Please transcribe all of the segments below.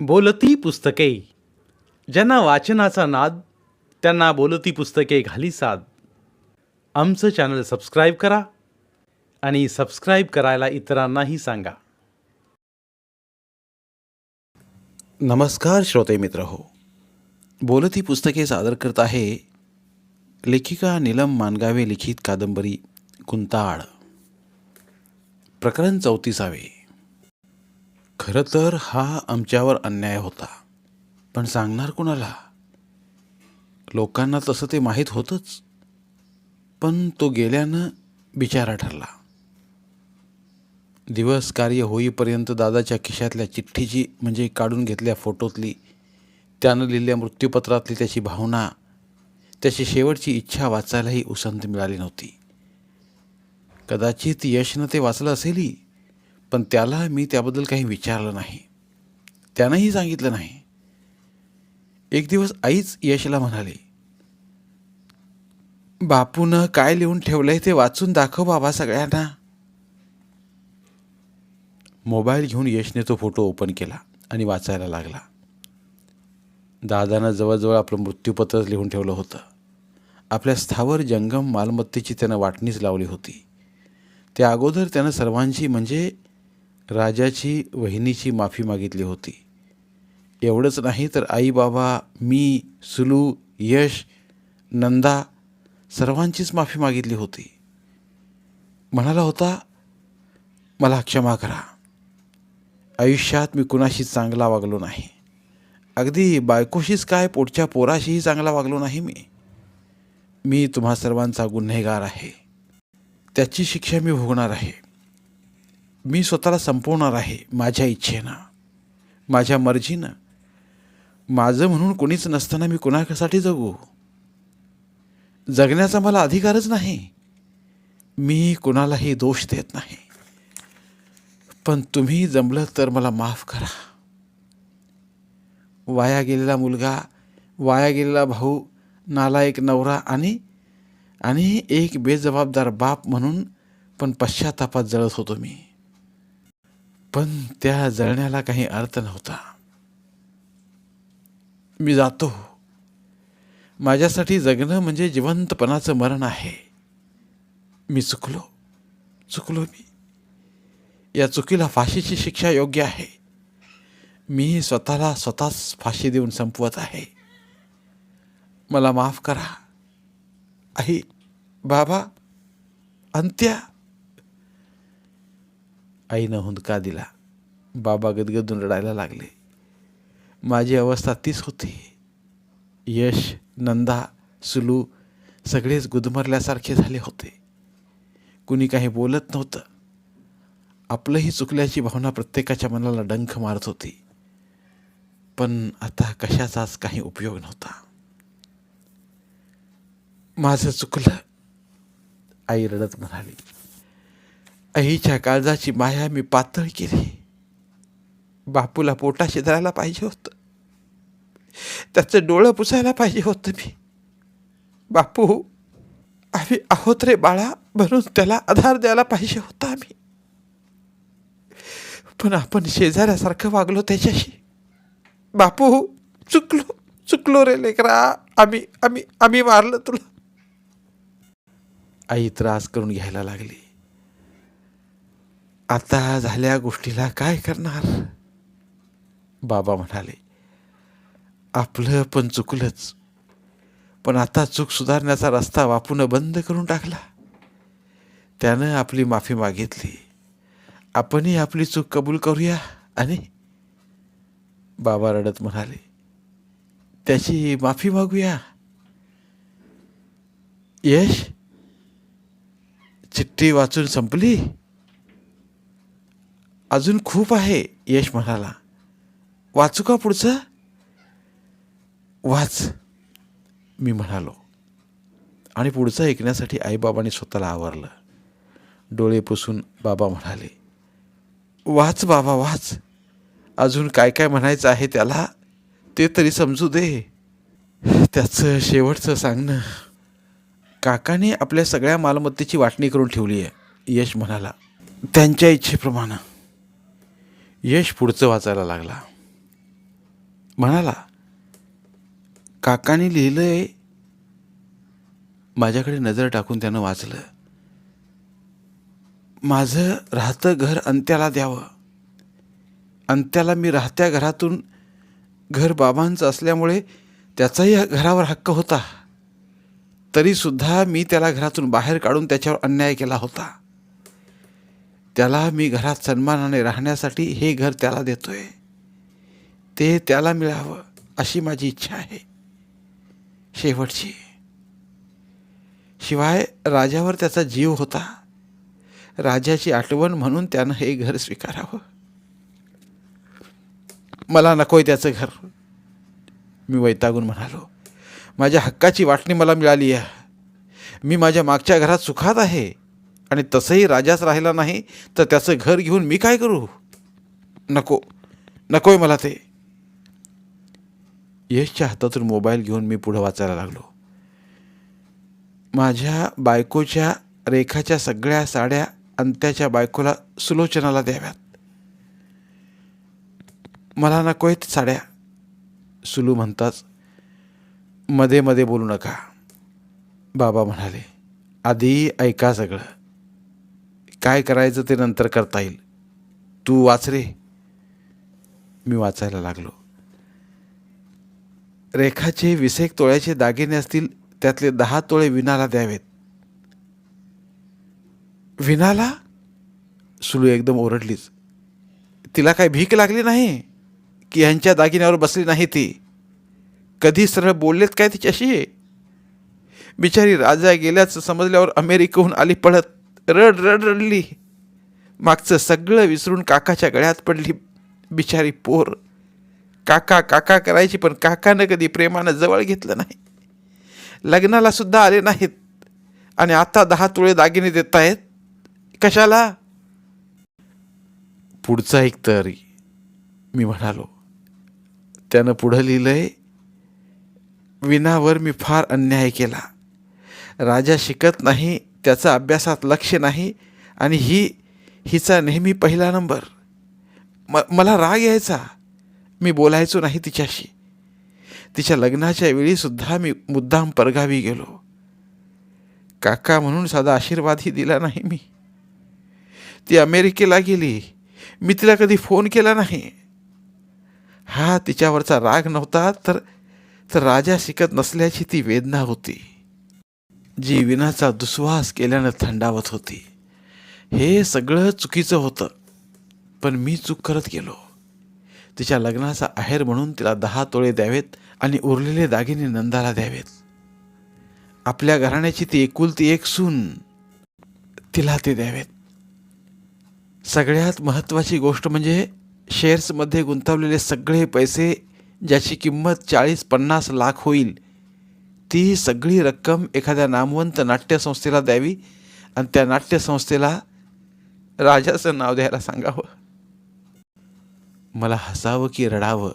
बोलती पुस्तके. ज्यांना वाचनाचा नाद त्यांना बोलती पुस्तके घाली साद. आमचं चॅनल सबस्क्राईब करा आणि सबस्क्राईब करायला इतरांनाही सांगा. नमस्कार श्रोते मित्र हो. बोलती पुस्तके सादर करत आहे लेखिका नीलम मानगावे लिखित कादंबरी कुंताळ. प्रकरण चौतीसावे. खरं तर हा आमच्यावर अन्याय होता. पण सांगणार कुणाला? लोकांना तसं ते माहीत होतंच. पण तो गेल्यानं बिचारा ठरला. दिवस कार्य होईपर्यंत दादाच्या खिशातल्या चिठ्ठीची म्हणजे काढून घेतल्या फोटोतली त्यानं लिहिलेल्या मृत्यूपत्रातली त्याची भावना त्याची शेवटची इच्छा वाचायलाही उसंत मिळाली नव्हती. कदाचित यशनं ते वाचलं असेलही. पण त्याला मी त्याबद्दल काही विचारलं नाही. त्यानंही सांगितलं नाही. एक दिवस आईच यशला म्हणाले बापूनं काय लिहून ठेवलंय ते वाचून दाखव बाबा सगळ्यांना. मोबाईल घेऊन यशने तो फोटो ओपन केला आणि वाचायला लागला. दादानं जवळजवळ आपलं मृत्यूपत्रच लिहून ठेवलं होतं. आपल्या स्थावर जंगम मालमत्तेची त्यानं वाटणीच लावली होती. त्या अगोदर त्यानं सर्वांची म्हणजे राजाची वहिनीची माफी मागितली होती. एवढंच नाही तर आई बाबा मी सुलू यश नंदा सर्वांचीच माफी मागितली होती. म्हणाला होता मला क्षमा करा. आयुष्यात मी कुणाशी चांगला वागलो नाही. अगदी बायकोशीच काय पोटच्या पोराशीही चांगला वागलो नाही मी. मी तुम्हा सर्वांचा गुन्हेगार आहे. त्याची शिक्षा मी भोगणार आहे. मी स्वतःला संपवणार आहे माझ्या इच्छेनं माझ्या मर्जीनं. माझं म्हणून कोणीच नसताना मी कुणासाठी जगू? जगण्याचा मला अधिकारच नाही. मी कुणालाही दोष देत नाही. पण तुम्ही जमलं तर मला माफ करा. वाया गेलेला मुलगा वाया गेलेला भाऊ नालायक नवरा आणि आणि एक बेजबाबदार बाप म्हणून पण पश्चातापात जळत होतो मी. पण त्या जळण्याला काही अर्थ नव्हता. मी जातो. माझ्यासाठी जगणं म्हणजे जिवंतपणाचं मरण आहे. मी चुकलो. चुकलो मी. या चुकीला फाशीची शिक्षा योग्य आहे. मी स्वतःला स्वतःच फाशी देऊन संपवत आहे. मला माफ करा. आई बाबा अंत्या आईनं हुंदका दिला. बाबा गदगदून रडायला लागले. माझी अवस्था तीच होती. यश नंदा सुलू सगळेच गुदमरल्यासारखे झाले होते. कुणी काही बोलत नव्हतं. आपलंही चुकल्याची भावना प्रत्येकाच्या मनाला डंख मारत होती. पण आता कशाचाच काही उपयोग नव्हता. माझं चुकलं आई रडत म्हणाली. आईच्या काळजाची माया मी पातळ केली. बापूला पोटाशी धरायला पाहिजे होतं. त्याचं डोळं पुसायला पाहिजे होतं मी. बापू आम्ही आहोत रे बाळा म्हणून त्याला आधार द्यायला पाहिजे होता आम्ही. पण आपण शेजाऱ्यासारखं वागलो त्याच्याशी. बापू चुकलो चुकलो रे लेकरा. आम्ही आम्ही आम्ही मारलं तुला. आई त्रास करून घ्यायला लागली. आता झाल्या गोष्टीला काय करणार? बाबा म्हणाले आपलं पण चुकलंच. पण आता चूक सुधारण्याचा रस्ता वापून बंद करून टाकला. त्यानं आपली माफी मागितली. आपणही आपली चूक कबूल करूया आणि? बाबा रडत म्हणाले त्याची माफी मागूया. यश? चिठ्ठी वाचून संपली? अजून खूप आहे यश म्हणाला. वाचू का पुढचं? वाच मी म्हणालो. आणि पुढचं ऐकण्यासाठी आईबाबाने स्वतःला आवरलं. डोळे पुसून बाबा म्हणाले वाच बाबा वाच. अजून काय काय म्हणायचं आहे त्याला ते तरी समजू दे. त्याचं शेवटचं सांगणं काकाने आपल्या सगळ्या मालमत्तेची वाटणी करून ठेवली आहे यश म्हणाला. त्यांच्या इच्छेप्रमाणे. यश पुढचं वाचायला लागला. म्हणाला काकाने लिहिलंय माझ्याकडे नजर टाकून त्यानं वाचलं. माझं राहतं घर अंत्याला द्यावं. अंत्याला मी राहत्या घरातून घर बाबांचं असल्यामुळे त्याचाही घरावर हक्क होता. तरीसुद्धा मी त्याला घरातून बाहेर काढून त्याच्यावर अन्याय केला होता. त्याला मी घरात सन्मानाने राहण्यासाठी हे घर त्याला देतोय. ते त्याला मिळावं अशी माझी इच्छा आहे. शेवटची. शिवाय राजावर त्याचा जीव होता. राजाची आठवण म्हणून त्यानं हे घर स्वीकारावं. मला नकोय त्याचं घर. मी वैतागून म्हणालो. माझ्या हक्काची वाटणी मला मिळाली आहे. मी माझ्या मागच्या घरात सुखात आहे. आणि तसंही राजाच राहिला नाही तर त्याचं घर घेऊन मी काय करू? नको नकोय मला ते. यशच्या हातातून मोबाईल घेऊन मी पुढं वाचायला लागलो. माझ्या बायकोच्या रेखाच्या सगळ्या साड्या अंत्याच्या बायकोला सुलोचनाला द्याव्यात. मला नकोयत साड्या. सुलू म्हणताच मध्ये मध्ये बोलू नका. बाबा म्हणाले आधी ऐका सगळं. काय करायचं ते नंतर करता येईल. तू वाच रे. मी वाचायला लागलो. रेखाचे विसेक तोळ्याचे दागिने असतील त्यातले दहा तोळे विनाला द्यावेत. विनाला सुलू एकदम ओरडलीच. तिला काय भीक लागली नाही? की ह्यांच्या दागिन्यावर बसली नाही ती? कधी सरळ बोललेत काय तिच्याशी? बिचारी राजा गेल्याचं समजल्यावर अमेरिकेहून आली पळत. रड रड रडली. मागचं सगळं विसरून काकाच्या गळ्यात पडली बिचारी पोर. काका काका करायची पण काकानं कधी प्रेमानं जवळ घेतलं नाही. लग्नाला सुद्धा आले नाहीत. आणि आता दहा तुळे दागिने देत आहेत कशाला? पुढचं एक तरी मी म्हणालो. त्यानं पुढं लिहिलंय विनावर मी फार अन्याय केला. राजा शिकत नाही त्याचा अभ्यासात लक्ष नाही आणि ही हिचा नेहमी पहिला नंबर. म मला राग यायचा. मी बोलायचो नाही तिच्याशी. तिच्या लग्नाच्या वेळीसुद्धा मी मुद्दाम परगावी गेलो. काका म्हणून साधा आशीर्वादही दिला नाही मी. ती अमेरिकेला गेली. मी तिला कधी फोन केला नाही. हा तिच्यावरचा राग नव्हता तर तर राजा शिकत नसल्याची ती वेदना होती. जी विनाचा दुस्वास केल्यानं थंडावत होती. हे सगळं चुकीचं होतं पण मी चूक करत गेलो. तिच्या लग्नाचा आहेर म्हणून तिला दहा तोळे द्यावेत आणि उरलेले दागिने नंदाला द्यावेत. आपल्या घराण्याची ती एकुलती एक सून तिला ते द्यावेत. सगळ्यात महत्त्वाची गोष्ट म्हणजे शेअर्समध्ये गुंतवलेले सगळे पैसे ज्याची किंमत चाळीस पन्नास लाख होईल ती सगळी रक्कम एखाद्या नामवंत नाट्यसंस्थेला द्यावी आणि त्या नाट्यसंस्थेला राजाचं नाव द्यायला सांगावं. मला हसावं की रडावं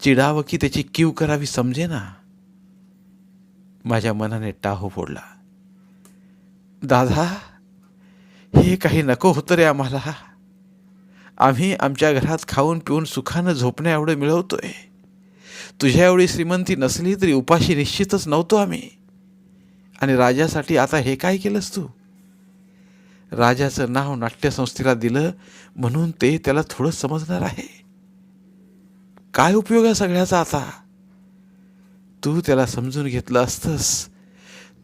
चिडावं की त्याची कीव करावी समजे ना माझ्या मनाने टाहो फोडला. दादा हे काही नको होतं रे आम्हाला. आम्ही आमच्या घरात खाऊन पिऊन सुखानं झोपण्या एवढं मिळवतोय. तुझ्या एवढी श्रीमंती नसली तरी उपाशी निश्चितच नव्हतो आम्ही. आणि राजासाठी आता हे काय केलंस तू? राजाचं नाव नाट्यसंस्थेला दिलं म्हणून ते त्याला थोडं समजणार आहे. काय उपयोग आहे सगळ्याचा आता? तू त्याला समजून घेतलं असतंस.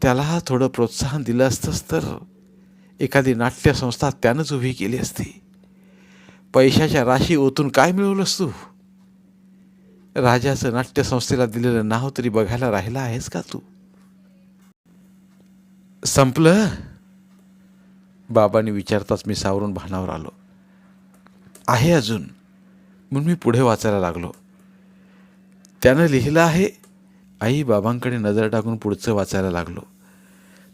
त्याला थोडं प्रोत्साहन दिलं असतंस तर एखादी नाट्यसंस्था त्यानंच उभी केली असती. पैशाच्या राशी ओतून काय मिळवलंस तू? राजाचं नाट्यसंस्थेला दिलेलं नाव तरी बघायला राहिला आहेस का तू? संपलं? बाबांनी विचारताच मी सावरून भानावर आलो. आहे अजून. म्हणून मी पुढे वाचायला लागलो. त्यानं लिहिलं आहे. आई बाबांकडे नजर टाकून पुढचं वाचायला लागलो.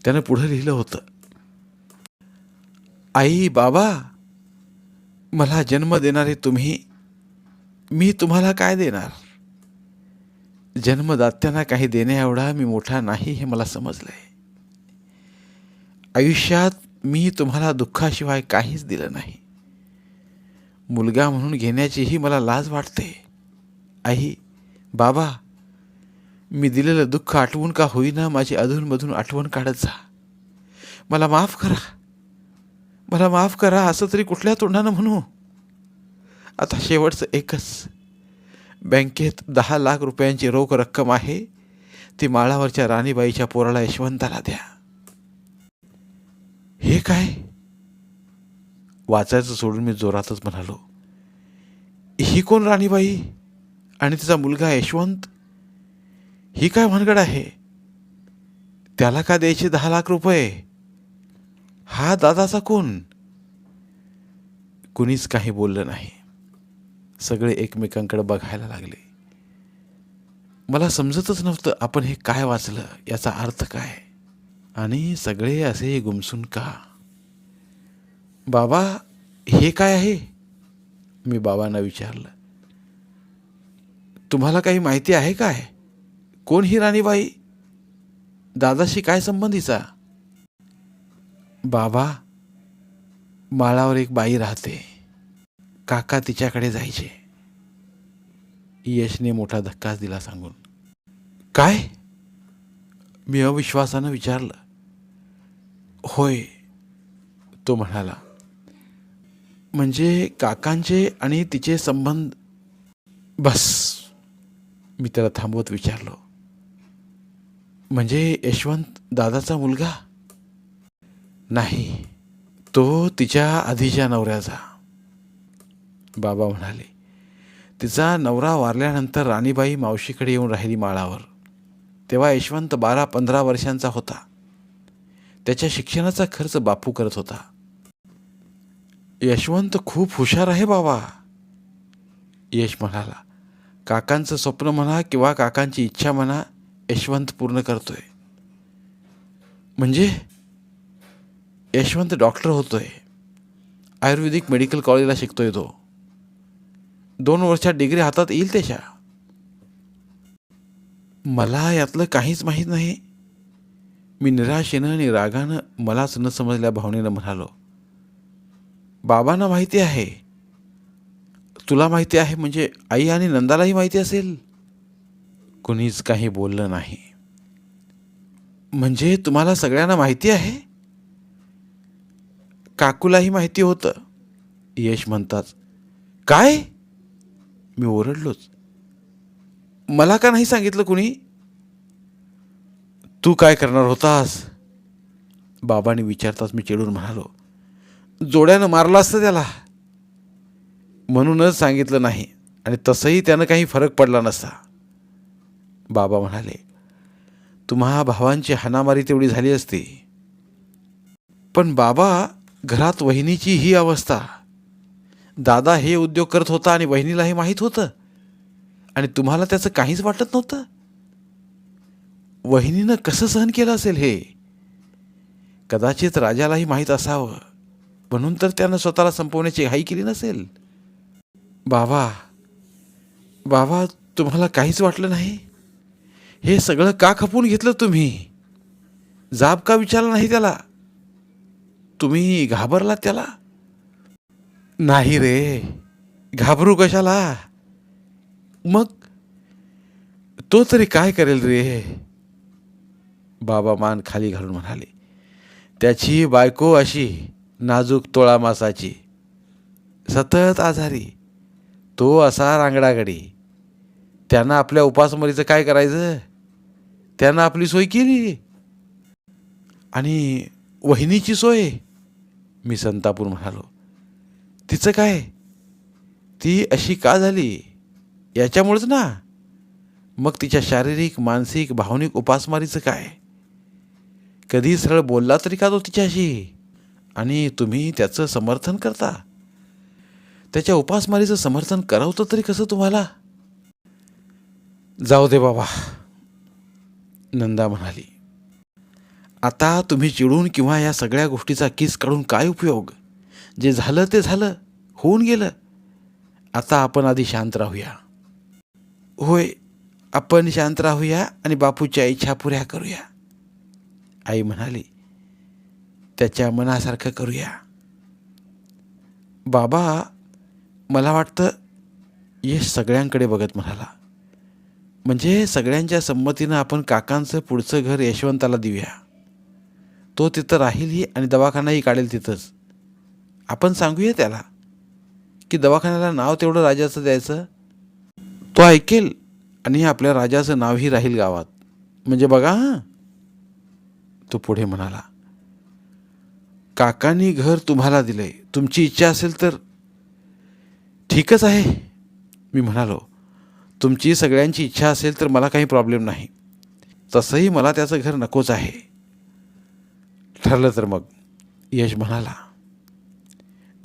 त्यानं पुढं लिहिलं होतं. आई बाबा मला जन्म देणारे तुम्ही मी तुम्हाला काय देणार? जन्मदात्यांना काही देण्या एवढा मी मोठा नाही हे मला समजलं आहे आयुष्यात मी तुम्हाला दुःखाशिवाय काहीच दिलं नाही. मुलगा म्हणून घेण्याचीही मला लाज वाटते. आई बाबा मी दिलेलं दुःख आठवून का होईना माझी अधूनमधून आठवण काढत जा. मला माफ करा. मला माफ करा असं तरी कुठल्या तोंडानं म्हणू? आता शेवटचं एकच बँकेत दहा लाख रुपयांची रोख रक्कम आहे ती माळावरच्या राणीबाईच्या पोराला यशवंताला द्या. हे काय? वाचायचं सोडून मी जोरातच म्हणालो ही कोण राणीबाई? आणि तिचा मुलगा यशवंत? ही काय भानगड आहे? त्याला का द्यायचे दहा लाख रुपये? हा दादाचा कोण? कुणीच काही बोललं नाही. सगळे एकमेकांकडे बघायला लागले. मला समजतच नव्हतं आपण हे काय वाचलं याचा अर्थ काय? आणि सगळे असे गुमसून का? बाबा हे काय आहे? मी बाबांना विचारलं. तुम्हाला काही माहिती आहे काय? कोण ही राणीबाई? दादाशी काय संबंधीचा? बाबा माळावर एक बाई राहते. काका तिच्याकडे जायचे. यशने मोठा धक्काच दिला सांगून. काय? मी अविश्वासानं विचारलं. होय तो म्हणाला. म्हणजे काकांचे आणि तिचे संबंध बस. मी त्याला थांबवत विचारलो. म्हणजे यशवंत दादाचा मुलगा? नाही. तो तिच्या आधीच्या नवऱ्याचा. बाबा म्हणाले तिचा नवरा वारल्यानंतर राणीबाई मावशीकडे येऊन राहिली माळावर. तेव्हा यशवंत बारा पंधरा वर्षांचा होता. त्याच्या शिक्षणाचा खर्च बापू करत होता. यशवंत खूप हुशार आहे बाबा. यश म्हणाला काकांचं स्वप्न म्हणा किंवा काकांची इच्छा म्हणा यशवंत पूर्ण करतोय. म्हणजे? यशवंत डॉक्टर होतोय. आयुर्वेदिक मेडिकल कॉलेजला शिकतोय तो. दोन वर्षात डिग्री हातात येईल त्याच्या. मला यातलं काहीच माहीत नाही. मी निराशेनं आणि रागानं मलाच न समजल्या भावनेनं म्हणालो बाबांना माहिती आहे. तुला माहिती आहे म्हणजे आई आणि नंदालाही माहिती असेल. कुणीच काही बोललं नाही. म्हणजे तुम्हाला सगळ्यांना माहिती आहे? काकूलाही माहिती होतं. यश म्हणतात. काय? मी ओरडलोच. मला का नाही सांगितलं कुणी? तू काय करणार होतास? बाबाने विचारताच मी चिडून म्हणालो जोड्यानं मारलं असतं त्याला. म्हणूनच सांगितलं नाही आणि तसंही त्यानं काही फरक पडला नसता. बाबा म्हणाले तुम्हा भावांची हाणामारी तेवढी झाली असती. पण बाबा घरात वहिनीची ही अवस्था. दादा हे उद्योग करत होता आणि वहिनीलाही माहीत होतं. आणि तुम्हाला त्याचं काहीच वाटत नव्हतं. वहिनीनं कसं सहन केलं असेल हे? कदाचित राजालाही माहीत असावं. म्हणून तर त्यानं स्वतःला संपवण्याची घाई केली नसेल. बाबा बाबा तुम्हाला काहीच वाटलं नाही? हे सगळं का खपून घेतलं तुम्ही? जाब का विचारला नाही त्याला? तुम्ही घाबरलात त्याला? नाही रे. घाबरू कशाला? मग तो तरी काय करेल रे? बाबा मान खाली घालून म्हणाले त्याची बायको अशी नाजूक तोळा मासाची सतत आजारी तो असा रांगडागडी. त्यानं आपल्या उपासमरीचं काय करायचं? त्यानं आपली सोय केली. आणि वहिनीची सोय? मी संतापूर म्हणालो तिचं काय? ती अशी का झाली? याच्यामुळेच ना. मग तिच्या शारीरिक मानसिक भावनिक उपासमारीचं काय? कधी सरळ बोलला तरी का तो तिच्याशी? आणि तुम्ही त्याचं समर्थन करता? त्याच्या उपासमारीचं समर्थन करावतं तरी कसं तुम्हाला? जाऊ दे बाबा. नंदा म्हणाली. आता तुम्ही चिडून किंवा या सगळ्या गोष्टीचा किस काढून काय उपयोग? जे झालं ते झालं होऊन गेलं. आता आपण आधी शांत राहूया. होय आपण शांत राहूया आणि बापूच्या इच्छा पुऱ्या करूया. आई म्हणाली त्याच्या मनासारखं करूया. बाबा मला वाटतं यश सगळ्यांकडे बघत म्हणाला. म्हणजे सगळ्यांच्या संमतीनं आपण काकांचं पुढचं घर यशवंताला देऊया. तो तिथं राहीलही आणि दवाखानाही काढेल तिथंच. आपण सांगूया त्याला की दवाखान्याला नाव तेवढं राजाचं द्यायचं. तो ऐकेल आणि आपल्या राजाचं नावही राहील गावात. म्हणजे बघा हां. तो पुढे म्हणाला काकांनी घर तुम्हाला दिलंय. तुमची इच्छा असेल तर ठीकच आहे. मी म्हणालो तुमची सगळ्यांची इच्छा असेल तर मला काही प्रॉब्लेम नाही. तसंही मला त्याचं घर नकोच आहे. ठरलं तर मग यश म्हणाला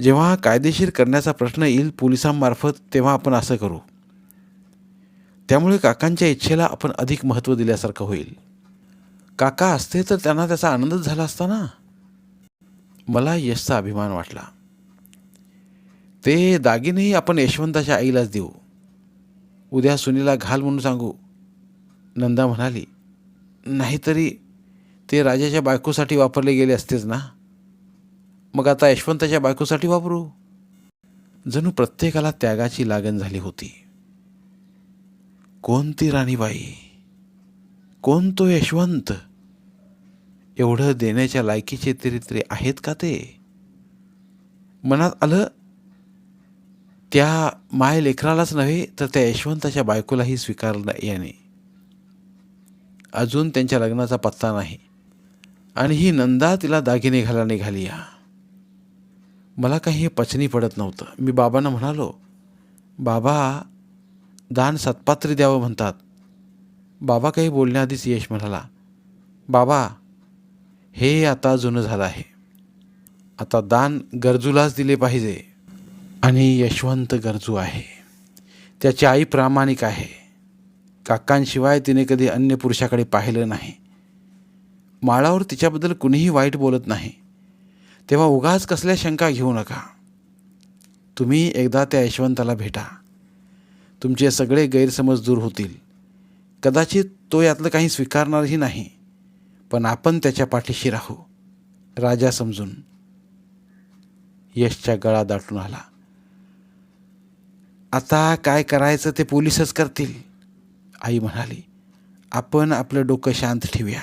जेव्हा कायदेशीर करण्याचा प्रश्न येईल पोलिसांमार्फत तेव्हा आपण असं करू. त्यामुळे काकांच्या इच्छेला आपण अधिक महत्त्व दिल्यासारखं होईल. काका असते तर त्यांना त्याचा आनंदच झाला असता ना? मला यशचा अभिमान वाटला. ते दागिनेही आपण यशवंताच्या आईलाच देऊ. उद्या सुनीला घाल म्हणून सांगू. नंदा म्हणाली नाहीतरी ते राजाच्या बायकोसाठी वापरले गेले असतेच ना? मग आता यशवंताच्या बायकोसाठी वापरू? जणू प्रत्येकाला त्यागाची लागण झाली होती. कोणती राणीबाई? कोण तो यशवंत? एवढं देण्याच्या लायकीचे तरी तरी आहेत का ते? मनात आलं त्या माय लेकरालाच नव्हे तर त्या यशवंताच्या बायकोलाही स्वीकारलं याने. अजून त्यांच्या लग्नाचा पत्ता नाही. आणि ही नंदा तिला दागिने घाला निघाली या मला काही हे पचनी पडत नव्हतं. मी बाबांना म्हणालो बाबा दान सत्पात्री द्यावं म्हणतात. बाबा काही बोलण्याआधीच यश म्हणाला बाबा हे आता जुनं झालं आहे. आता दान गरजूलाच दिले पाहिजे आणि यशवंत गरजू आहे. त्याची आई प्रामाणिक आहे. काकांशिवाय तिने कधी अन्य पुरुषाकडे पाहिलं नाही. माळावर तिच्याबद्दल कुणीही वाईट बोलत नाही. तेव्हा उगाच कसल्या शंका घेऊ नका. तुम्ही एकदा त्या यशवंताला भेटा. तुमचे सगळे गैरसमज दूर होतील. कदाचित तो यातलं काही स्वीकारणारही नाही. पण आपण त्याच्या पाठीशी राहू. राजा समजून. यशच्या गळा दाटून आला. आता काय करायचं ते पोलीसच करतील. आई म्हणाली आपण आपलं डोकं शांत ठेवूया.